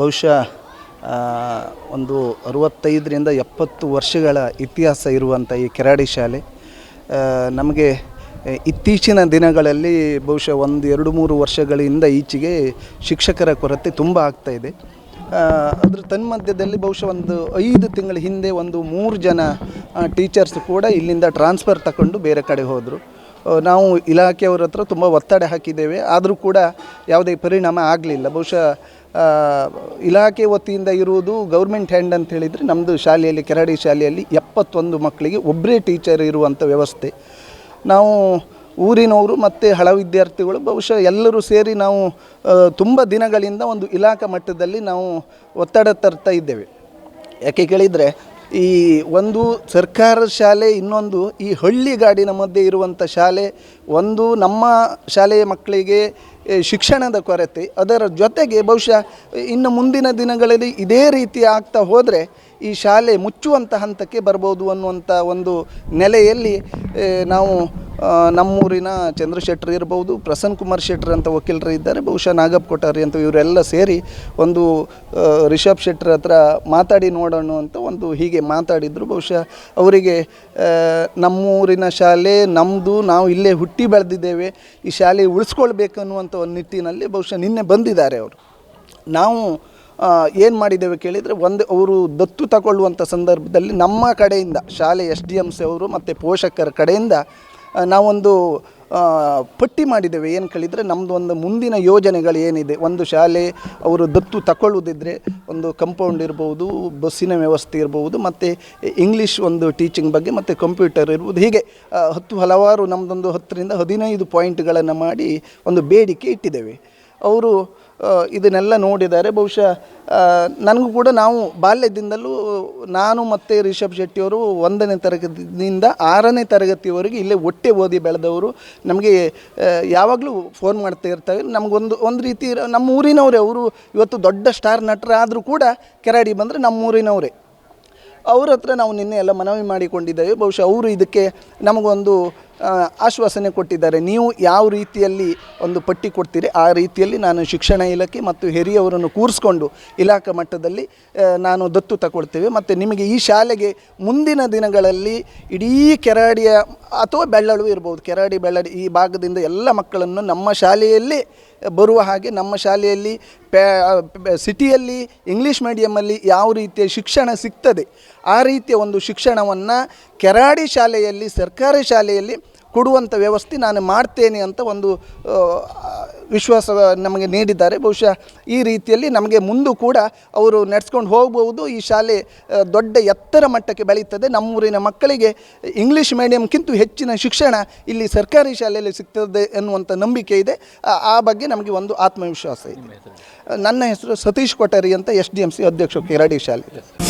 ಬಹುಶಃ ಒಂದು ಅರುವತ್ತೈದರಿಂದ ಎಪ್ಪತ್ತು ವರ್ಷಗಳ ಇತಿಹಾಸ ಇರುವಂಥ ಈ ಕೆರಾಡಿ ಶಾಲೆ ನಮಗೆ ಇತ್ತೀಚಿನ ದಿನಗಳಲ್ಲಿ ಬಹುಶಃ ಒಂದು ಎರಡು ಮೂರು ವರ್ಷಗಳಿಂದ ಈಚೆಗೆ ಶಿಕ್ಷಕರ ಕೊರತೆ ತುಂಬ ಆಗ್ತಾ ಇದೆ. ಅದ್ರ ತನ್ನ ತನ್ಮಧ್ಯದಲ್ಲಿ ಬಹುಶಃ ಒಂದು ಐದು ತಿಂಗಳ ಹಿಂದೆ ಒಂದು ಮೂರು ಜನ ಟೀಚರ್ಸ್ ಕೂಡ ಇಲ್ಲಿಂದ ಟ್ರಾನ್ಸ್ಫರ್ ತಗೊಂಡು ಬೇರೆ ಕಡೆ ಹೋದರು. ನಾವು ಇಲಾಖೆಯವ್ರ ಹತ್ರ ತುಂಬ ಒತ್ತಡ ಹಾಕಿದ್ದೇವೆ. ಆದರೂ ಕೂಡ ಯಾವುದೇ ಪರಿಣಾಮ ಆಗಲಿಲ್ಲ. ಬಹುಶಃ ಇಲಾಖೆ ವತಿಯಿಂದ ಇರುವುದು ಗೌರ್ಮೆಂಟ್ ಹ್ಯಾಂಡ್ ಅಂತ ಹೇಳಿದರೆ ನಮ್ಮದು ಶಾಲೆಯಲ್ಲಿ, ಕೆರಡಿ ಶಾಲೆಯಲ್ಲಿ ಎಪ್ಪತ್ತೊಂದು ಮಕ್ಕಳಿಗೆ ಒಬ್ಬರೇ ಟೀಚರ್ ಇರುವಂಥ ವ್ಯವಸ್ಥೆ. ನಾವು ಊರಿನವರು ಮತ್ತು ಹಳ ವಿದ್ಯಾರ್ಥಿಗಳು ಬಹುಶಃ ಎಲ್ಲರೂ ಸೇರಿ ನಾವು ತುಂಬ ದಿನಗಳಿಂದ ಒಂದು ಇಲಾಖಾ ಮಟ್ಟದಲ್ಲಿ ನಾವು ಒತ್ತಡ ತರ್ತಾ ಇದ್ದೇವೆ. ಯಾಕೆ ಕೇಳಿದರೆ ಈ ಒಂದು ಸರ್ಕಾರದ ಶಾಲೆ, ಇನ್ನೊಂದು ಈ ಹಳ್ಳಿಗಾಡಿನ ಮಧ್ಯೆ ಇರುವಂಥ ಶಾಲೆ, ಒಂದು ನಮ್ಮ ಶಾಲೆಯ ಮಕ್ಕಳಿಗೆ ಶಿಕ್ಷಣದ ಕೊರತೆ. ಅದರ ಜೊತೆಗೆ ಬಹುಶಃ ಇನ್ನು ಮುಂದಿನ ದಿನಗಳಲ್ಲಿ ಇದೇ ರೀತಿ ಆಗ್ತಾ ಹೋದರೆ ಈ ಶಾಲೆ ಮುಚ್ಚುವಂಥ ಹಂತಕ್ಕೆ ಬರ್ಬೋದು ಅನ್ನುವಂಥ ಒಂದು ನೆಲೆಯಲ್ಲಿ ನಾವು ನಮ್ಮೂರಿನ ಚಂದ್ರಶೆಟ್ಟರ್ ಇರ್ಬೋದು, ಪ್ರಸನ್ನ ಕುಮಾರ್ ಶೆಟ್ಟರ್ ಅಂತ ವಕೀಲರು ಇದ್ದಾರೆ, ಬಹುಶಃ ನಾಗಪ್ಪ ಕೊಠಾರಿ ಅಂತ ಇವರೆಲ್ಲ ಸೇರಿ ಒಂದು ರಿಷಬ್ ಶೆಟ್ಟರ್ ಹತ್ರ ಮಾತಾಡಿ ನೋಡೋಣ ಅಂತ ಒಂದು ಹೀಗೆ ಮಾತಾಡಿದರು. ಬಹುಶಃ ಅವರಿಗೆ ನಮ್ಮೂರಿನ ಶಾಲೆ ನಮ್ಮದು ನಾವು ಇಲ್ಲೇ ಹುಟ್ಟಿ ಬೆಳೆದಿದ್ದೇವೆ, ಈ ಶಾಲೆ ಉಳಿಸ್ಕೊಳ್ಬೇಕನ್ನುವಂಥ ಒಂದು ನಿಟ್ಟಿನಲ್ಲಿ ಬಹುಶಃ ನಿನ್ನೆ ಬಂದಿದ್ದಾರೆ ಅವರು. ನಾವು ಏನು ಮಾಡಿದ್ದೇವೆ ಕೇಳಿದರೆ ಒಂದು, ಅವರು ದತ್ತು ತಗೊಳ್ಳುವಂಥ ಸಂದರ್ಭದಲ್ಲಿ ನಮ್ಮ ಕಡೆಯಿಂದ, ಶಾಲೆ ಎಸ್ ಡಿ ಎಂ ಸಿ ಅವರು ಮತ್ತು ಪೋಷಕರ ಕಡೆಯಿಂದ ನಾವೊಂದು ಪಟ್ಟಿ ಮಾಡಿದ್ದೇವೆ. ಏನು ಕೇಳಿದರೆ ನಮ್ಮದು ಒಂದು ಮುಂದಿನ ಯೋಜನೆಗಳು ಏನಿದೆ. ಒಂದು ಶಾಲೆ, ಅವರು ದತ್ತು ತಗೊಳ್ಳುವುದಿದ್ರೆ ಒಂದು ಕಂಪೌಂಡ್ ಇರ್ಬೋದು, ಬಸ್ಸಿನ ವ್ಯವಸ್ಥೆ ಇರ್ಬೋದು, ಮತ್ತು ಇಂಗ್ಲೀಷ್ ಒಂದು ಟೀಚಿಂಗ್ ಬಗ್ಗೆ, ಮತ್ತು ಕಂಪ್ಯೂಟರ್ ಇರ್ಬೋದು. ಹೀಗೆ ಹತ್ತು ಹಲವಾರು ನಮ್ಮದೊಂದು ಹತ್ತರಿಂದ ಹದಿನೈದು ಪಾಯಿಂಟ್ಗಳನ್ನು ಮಾಡಿ ಒಂದು ಬೇಡಿಕೆ ಇಟ್ಟಿದ್ದೇವೆ. ಅವರು ಇದನ್ನೆಲ್ಲ ನೋಡಿದ್ದಾರೆ. ಬಹುಶಃ ನನಗೂ ಕೂಡ ನಾವು ಬಾಲ್ಯದಿಂದಲೂ ನಾನು ಮತ್ತು ರಿಷಬ್ ಶೆಟ್ಟಿಯವರು ಒಂದನೇ ತರಗತಿಯಿಂದ ಆರನೇ ತರಗತಿಯವರೆಗೆ ಇಲ್ಲೇ ಒಟ್ಟೆ ಓದಿ ಬೆಳೆದವರು. ನಮಗೆ ಯಾವಾಗಲೂ ಫೋನ್ ಮಾಡ್ತಾ ಇರ್ತವೆ ನಮಗೊಂದು, ಒಂದು ರೀತಿ ನಮ್ಮ ಊರಿನವರೇ ಅವರು ಇವತ್ತು ದೊಡ್ಡ ಸ್ಟಾರ್ ನಟರಾದರೂ ಕೂಡ ಕೆರಾಡಿ ಬಂದರೆ ನಮ್ಮ ಊರಿನವರೇ ಅವ್ರ ಹತ್ರ ನಾವು ನಿನ್ನೆ ಎಲ್ಲ ಮನವಿ ಮಾಡಿಕೊಂಡಿದ್ದೇವೆ. ಬಹುಶಃ ಅವರು ಇದಕ್ಕೆ ನಮಗೊಂದು ಆಶ್ವಾಸನೆ ಕೊಟ್ಟಿದ್ದಾರೆ. ನೀವು ಯಾವ ರೀತಿಯಲ್ಲಿ ಒಂದು ಪಟ್ಟಿ ಕೊಡ್ತೀರಿ? ಆ ರೀತಿಯಲ್ಲಿ ನಾನು ಶಿಕ್ಷಣ ಇಲಾಖೆ ಮತ್ತು ಹಿರಿಯವರನ್ನು ಕೂರಿಸ್ಕೊಂಡು ಇಲಾಖಾ ಮಟ್ಟದಲ್ಲಿ ನಾನು ದತ್ತು ತಗೊಳ್ತೇವೆ. ಮತ್ತು ನಿಮಗೆ ಈ ಶಾಲೆಗೆ ಮುಂದಿನ ದಿನಗಳಲ್ಲಿ ಇಡೀ ಕೆರಾಡಿಯ ಅಥವಾ ಬೆಳ್ಳಳು ಇರ್ಬೋದು. ಕೆರಾಡಿ, ಬೆಳ್ಳಡಿ ಈ ಭಾಗದಿಂದ ಎಲ್ಲ ಮಕ್ಕಳನ್ನು ನಮ್ಮ ಶಾಲೆಯಲ್ಲಿ ಬರುವ ಹಾಗೆ ನಮ್ಮ ಶಾಲೆಯಲ್ಲಿ ಪ್ಯಾ ಸಿಟಿಯಲ್ಲಿ, ಇಂಗ್ಲೀಷ್ ಮೀಡಿಯಮಲ್ಲಿ ಯಾವ ರೀತಿಯ ಶಿಕ್ಷಣ ಸಿಗ್ತದೆ? ಆ ರೀತಿಯ ಒಂದು ಶಿಕ್ಷಣವನ್ನು ಕೆರಾಡಿ ಶಾಲೆಯಲ್ಲಿ, ಸರ್ಕಾರಿ ಶಾಲೆಯಲ್ಲಿ ಕೊಡುವಂಥ ವ್ಯವಸ್ಥೆ ನಾನು ಮಾಡ್ತೇನೆ ಅಂತ ಒಂದು ವಿಶ್ವಾಸ ನಮಗೆ ನೀಡಿದ್ದಾರೆ. ಬಹುಶಃ ಈ ರೀತಿಯಲ್ಲಿ ನಮಗೆ ಮುಂದೂ ಕೂಡ ಅವರು ನಡೆಸ್ಕೊಂಡು ಹೋಗಬಹುದು ಈ ಶಾಲೆ ದೊಡ್ಡ ಎತ್ತರ ಮಟ್ಟಕ್ಕೆ ಬೆಳೀತದೆ. ನಮ್ಮೂರಿನ ಮಕ್ಕಳಿಗೆ ಇಂಗ್ಲೀಷ್ ಮೀಡಿಯಂಕ್ಕಿಂತ ಹೆಚ್ಚಿನ ಶಿಕ್ಷಣ ಇಲ್ಲಿ ಸರ್ಕಾರಿ ಶಾಲೆಯಲ್ಲಿ ಸಿಗ್ತದೆ ಎನ್ನುವಂಥ ನಂಬಿಕೆ ಇದೆ. ಆ- ಆ ಬಗ್ಗೆ ನಮಗೆ ಒಂದು ಆತ್ಮವಿಶ್ವಾಸ ಇದೆ. ನನ್ನ ಹೆಸರು ಸತೀಶ್ ಕೊಠಾರಿ ಅಂತ ಎಸ್ ಡಿ ಎಂ ಸಿ ಅಧ್ಯಕ್ಷ ಕೆರಡಿ ಶಾಲೆ.